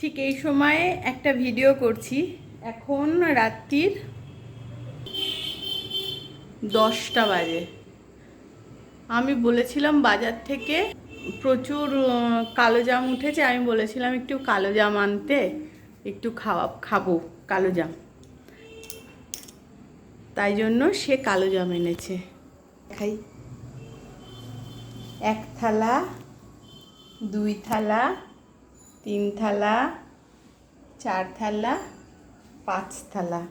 ঠিক এই সময়ে একটা ভিডিও করছি। এখন রাত্রির দশটা বাজে। আমি বলেছিলাম বাজার থেকে প্রচুর কালো জাম উঠেছে। আমি বলেছিলাম একটু কালো জাম আনতে, একটু খাওয়া, খাব কালো জাম। তাই জন্য সে কালো জাম এনেছে। খাই এক থালা, দুই থালা তিন থালা, চার থালা, পাঁচ থালা।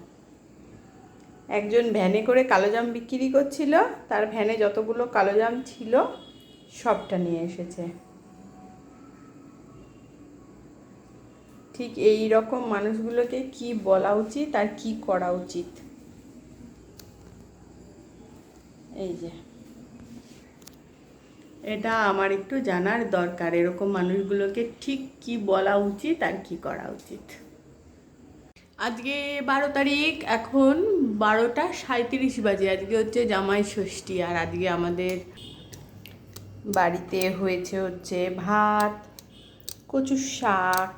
একজন ভ্যানে করে কালোজাম বিক্রি করছিল, তার ভ্যানে যতগুলো কালোজাম ছিল, সবটা নিয়ে এসেছে। ঠিক এই রকম মানুষগুলোকে কি বলা উচিত আর কি করা উচিত? এই যে। এটা আমার একটু জানার দরকার। এরকম মানুষগুলোকে ঠিক কি বলা উচিত আর কি করা উচিত? আজকে বারো তারিখ, এখন বারোটা সাঁত্রিশ বাজে। আজকে হচ্ছে জামাই ষষ্ঠী আর আজকে আমাদের বাড়িতে হয়েছে হচ্ছে ভাত, কচুর শাক,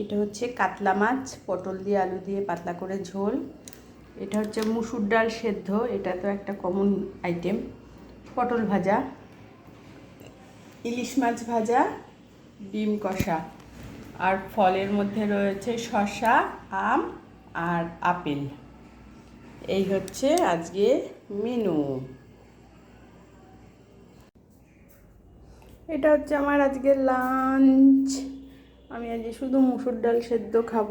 এটা হচ্ছে কাতলা মাছ, পটল দিয়ে আলু দিয়ে পাতলা করে ঝোল। এটা হচ্ছে মুসুর ডাল সেদ্ধ, এটা তো একটা কমন আইটেম পটল ভাজা, ইলিশ মাছ ভাজা, ডিম কষা। আর ফলের মধ্যে রয়েছে শসা, আম আর আপেল। এই হচ্ছে আজকে মেনু। এটা হচ্ছে আমার আজকে লাঞ্চ। আমি আজকে শুধু মুসুর ডাল সেদ্ধ খাব।